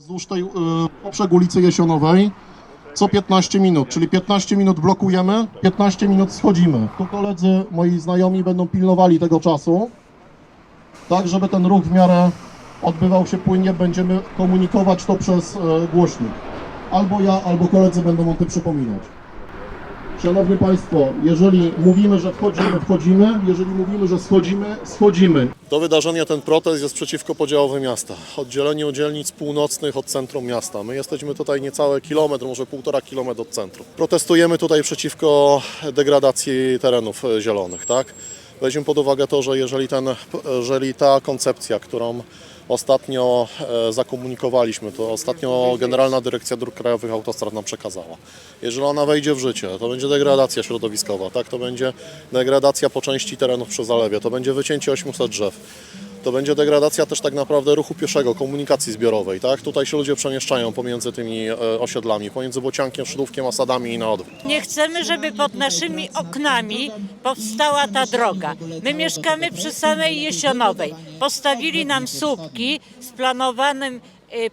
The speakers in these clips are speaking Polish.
wzdłuż tej y, poprzek ulicy Jesionowej co 15 minut, czyli 15 minut blokujemy, 15 minut schodzimy. Tu koledzy, moi znajomi będą pilnowali tego czasu, tak żeby ten ruch w miarę odbywał się płynnie, będziemy komunikować to przez y, głośnik. Albo ja, albo koledzy będą o tym przypominać. Szanowni Państwo, jeżeli mówimy, że wchodzimy, wchodzimy, jeżeli mówimy, że schodzimy, schodzimy. Do wydarzenia ten protest jest przeciwko podziałowi miasta, oddzieleniu dzielnic północnych od centrum miasta. My jesteśmy tutaj niecały kilometr, może półtora kilometr od centrum. Protestujemy tutaj przeciwko degradacji terenów zielonych, tak? Weźmy pod uwagę to, że jeżeli, ten, jeżeli ta koncepcja, którą ostatnio e, zakomunikowaliśmy, to ostatnio Generalna Dyrekcja Dróg Krajowych Autostrad nam przekazała. Jeżeli ona wejdzie w życie, to będzie degradacja środowiskowa, tak? To będzie degradacja po części terenów przy zalewie, to będzie wycięcie 800 drzew. To będzie degradacja też tak naprawdę ruchu pieszego, komunikacji zbiorowej, tak? Tutaj się ludzie przemieszczają pomiędzy tymi e, osiedlami, pomiędzy Bociankiem, Szydłówkiem, Osadami i na odwrót. Nie chcemy, żeby pod naszymi oknami powstała ta droga. My mieszkamy przy samej Jesionowej. Postawili nam słupki z planowanym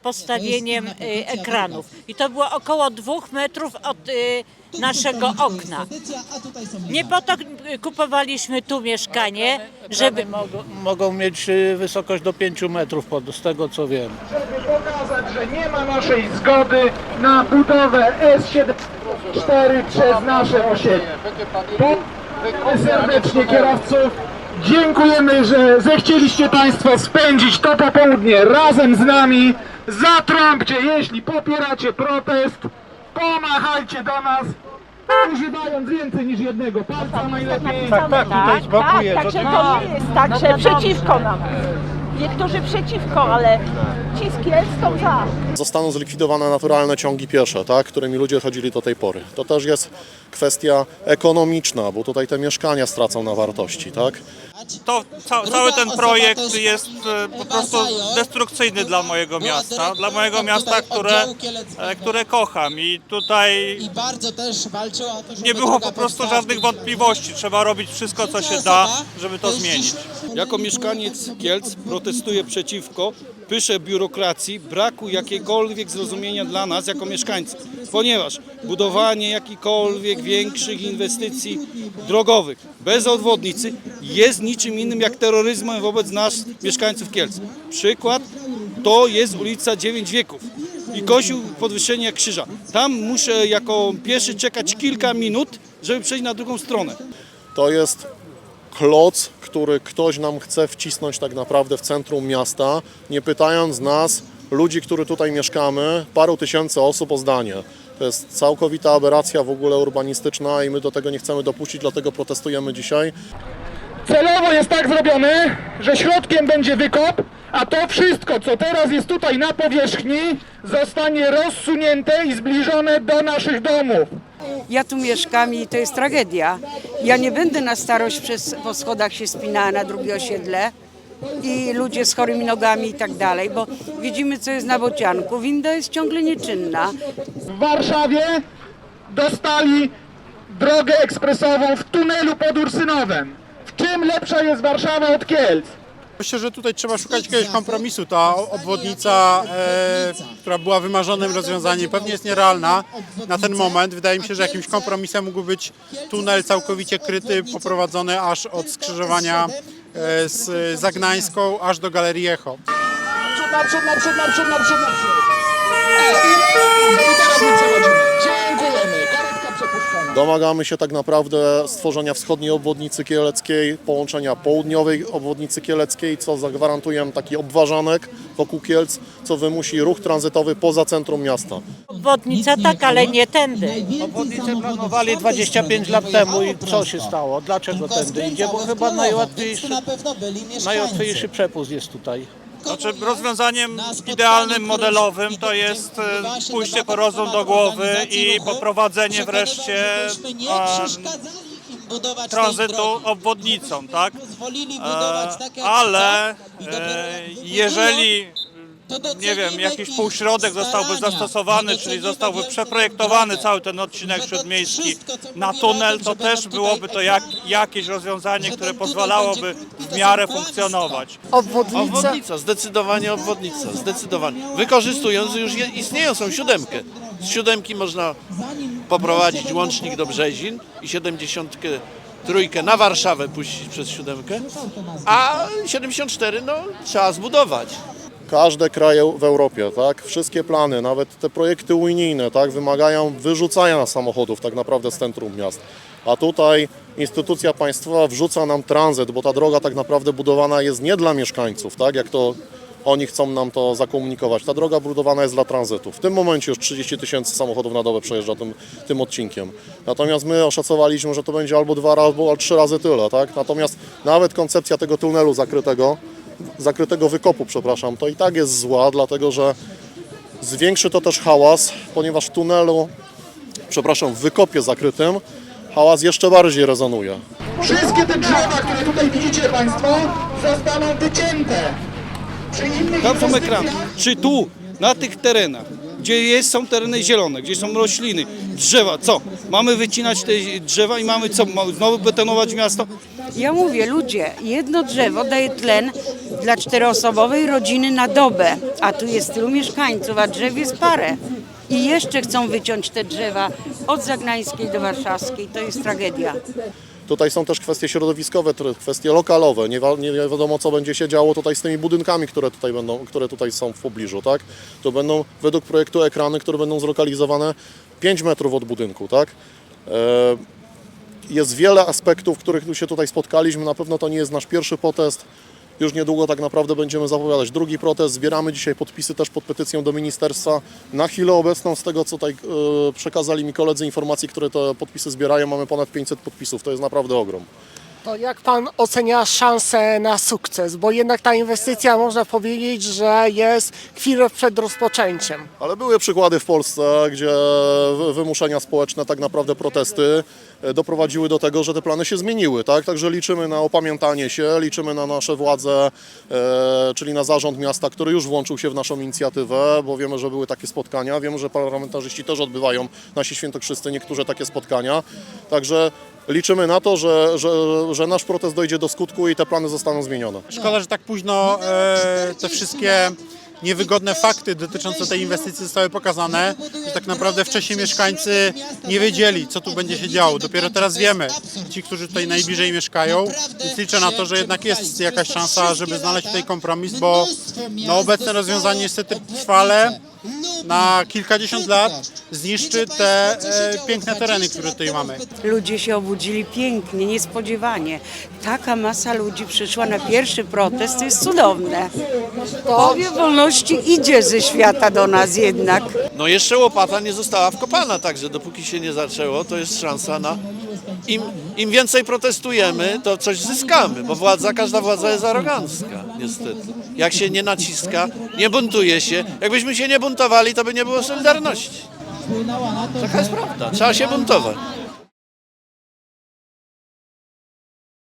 postawieniem y, ekranów. I to było około dwóch metrów od y, naszego okna. Nie po to y, kupowaliśmy tu mieszkanie, żeby... Mogą, mogą mieć y, wysokość do 5 metrów, pod, z tego co wiem. żeby pokazać, że nie ma naszej zgody na budowę S74 przez nasze osiedle. Serdecznie kierowców. Dziękujemy, że zechcieliście Państwo spędzić to popołudnie razem z nami. Zatrąbcie, jeśli popieracie protest, pomachajcie do nas, używając więcej niż jednego palca najlepiej. Tak, tak, tutaj z boku tak, jest. Także to nie jest tak, że przeciwko nam. Niektórzy przeciwko, ale ci z Kielc są za. Zostaną zlikwidowane naturalne ciągi piesze, tak, którymi ludzie chodzili do tej pory. To też jest kwestia ekonomiczna, bo tutaj te mieszkania stracą na wartości, tak? to ca cały ten projekt jest e, po prostu destrukcyjny dla mojego miasta, dla mojego miasta, które, które kocham i tutaj nie było po prostu żadnych wątpliwości. Trzeba robić wszystko, co się da, żeby to zmienić. Jako mieszkaniec Kielc protestuję przeciwko pysze biurokracji, braku jakiegokolwiek zrozumienia dla nas jako mieszkańców, ponieważ budowanie jakichkolwiek większych inwestycji drogowych bez obwodnicy jest niczym innym jak terroryzmem wobec nas, mieszkańców Kielc. Przykład to jest ulica Dziewięć Wieków i kościół podwyższenia krzyża. Tam muszę jako pieszy czekać kilka minut, żeby przejść na drugą stronę. To jest kloc, który ktoś nam chce wcisnąć tak naprawdę w centrum miasta, nie pytając nas, ludzi, którzy tutaj mieszkamy, paru tysięcy osób o zdanie. To jest całkowita aberracja w ogóle urbanistyczna i my do tego nie chcemy dopuścić, dlatego protestujemy dzisiaj. Celowo jest tak zrobione, że środkiem będzie wykop, a to wszystko, co teraz jest tutaj na powierzchni, zostanie rozsunięte i zbliżone do naszych domów. Ja tu mieszkam i to jest tragedia. Ja nie będę na starość przez, po schodach się spinała na drugie osiedle i ludzie z chorymi nogami i tak dalej, bo widzimy co jest na bocianku. Winda jest ciągle nieczynna. W Warszawie dostali drogę ekspresową w tunelu pod Ursynowem. W czym lepsza jest Warszawa od Kielc? Myślę, że tutaj trzeba szukać jakiegoś kompromisu. Ta obwodnica, e, która była wymarzonym rozwiązaniem, pewnie jest nierealna na ten moment. Wydaje mi się, że jakimś kompromisem mógł być tunel całkowicie kryty, poprowadzony aż od skrzyżowania e, z Zagnańską aż do Galerii Echo. Naprzód, naprzód, naprzód, naprzód, naprzód, naprzód. I, I teraz my przechodzimy. Domagamy się tak naprawdę stworzenia wschodniej obwodnicy kieleckiej, połączenia południowej obwodnicy kieleckiej, co zagwarantuje taki obważanek wokół Kielc, co wymusi ruch tranzytowy poza centrum miasta. Obwodnica tak, ale nie tędy. Obwodnicę planowali 25 lat temu i co się stało? Dlaczego tędy idzie? Bo chyba najłatwiejszy, najłatwiejszy przepust jest tutaj. Znaczy rozwiązaniem idealnym, modelowym to jest e, pójście po rozum do głowy i poprowadzenie wreszcie tranzytu obwodnicą, tak? E, tak ale e, jeżeli nie wiem, jakiś półśrodek zostałby zastosowany, czyli zostałby przeprojektowany cały ten odcinek śródmiejski na tunel, to też byłoby to jak, jakieś rozwiązanie, które pozwalałoby w miarę funkcjonować. Obwodnica. Obwodnica, zdecydowanie obwodnica, zdecydowanie. Wykorzystując już je, istniejącą siódemkę. Z siódemki można poprowadzić łącznik do Brzezin i 73 trójkę na Warszawę puścić przez siódemkę, a 74 no trzeba zbudować. Każde kraje w Europie, tak, wszystkie plany, nawet te projekty unijne, tak, wymagają wyrzucania samochodów tak naprawdę z centrum miast. A tutaj instytucja państwowa wrzuca nam tranzyt, bo ta droga tak naprawdę budowana jest nie dla mieszkańców, tak, jak to oni chcą nam to zakomunikować. Ta droga budowana jest dla tranzytu. W tym momencie już 30 tysięcy samochodów na dobę przejeżdża tym, tym odcinkiem. Natomiast my oszacowaliśmy, że to będzie albo dwa razy, albo trzy razy tyle, tak. Natomiast nawet koncepcja tego tunelu zakrytego, zakrytego wykopu, przepraszam, to i tak jest zła, dlatego że zwiększy to też hałas, ponieważ w tunelu, przepraszam, w wykopie zakrytym hałas jeszcze bardziej rezonuje. Wszystkie te drzewa, które tutaj widzicie Państwo, zostaną wycięte. Przy innych Tam są ekrany. Czy tu, na tych terenach, gdzie jest, są tereny zielone, gdzie są rośliny, drzewa, co? Mamy wycinać te drzewa i mamy co? Mamy znowu betonować miasto? Ja mówię, ludzie, jedno drzewo daje tlen dla czteroosobowej rodziny na dobę, a tu jest tylu mieszkańców, a drzew jest parę. I jeszcze chcą wyciąć te drzewa od Zagnańskiej do Warszawskiej. To jest tragedia. Tutaj są też kwestie środowiskowe, kwestie lokalowe. Nie, nie wiadomo, co będzie się działo tutaj z tymi budynkami, które tutaj, będą, które tutaj są w pobliżu. Tak? To będą według projektu ekrany, które będą zlokalizowane 5 metrów od budynku. Tak? E, Jest wiele aspektów, których tu się tutaj spotkaliśmy. Na pewno to nie jest nasz pierwszy protest. Już niedługo tak naprawdę będziemy zapowiadać drugi protest. Zbieramy dzisiaj podpisy też pod petycją do ministerstwa. Na chwilę obecną, z tego co tutaj e, przekazali mi koledzy informacji, które te podpisy zbierają, mamy ponad 500 podpisów. To jest naprawdę ogrom. To jak pan ocenia szansę na sukces? Bo jednak ta inwestycja można powiedzieć, że jest chwilę przed rozpoczęciem. Ale były przykłady w Polsce, gdzie wy- wymuszenia społeczne, tak naprawdę protesty e, doprowadziły do tego, że te plany się zmieniły. Tak? Także liczymy na opamiętanie się, liczymy na nasze władze, e, czyli na zarząd miasta, który już włączył się w naszą inicjatywę, bo wiemy, że były takie spotkania. Wiemy, że parlamentarzyści też odbywają, nasi świętokrzyscy, niektóre takie spotkania. Także liczymy na to, że, że, że nasz protest dojdzie do skutku i te plany zostaną zmienione. Szkoda, że tak późno e, te wszystkie niewygodne fakty dotyczące tej inwestycji zostały pokazane, że tak naprawdę wcześniej mieszkańcy nie wiedzieli, co tu będzie się działo. Dopiero teraz wiemy, ci, którzy tutaj najbliżej mieszkają, więc liczę na to, że jednak jest jakaś szansa, żeby znaleźć tutaj kompromis, bo no, obecne rozwiązanie niestety trwale na kilkadziesiąt lat zniszczy te e, piękne tereny, które tutaj mamy. Ludzie się obudzili pięknie, niespodziewanie. Taka masa ludzi przyszła na pierwszy protest, to jest cudowne. Powie wolności idzie ze świata do nas jednak. No jeszcze łopata nie została wkopana, także dopóki się nie zaczęło, to jest szansa na... Im, Im więcej protestujemy, to coś zyskamy, bo władza, każda władza jest arogancka, niestety. Jak się nie naciska, nie buntuje się. Jakbyśmy się nie buntowali, to by nie było Solidarności. Taka jest prawda. Trzeba się buntować.